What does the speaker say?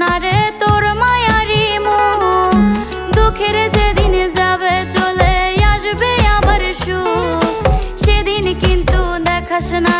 না তোর মায়ারি মো দুঃখের যেদিন যাবে চলে আসবে আমার সুখ। সেদিন কিন্তু দেখাস না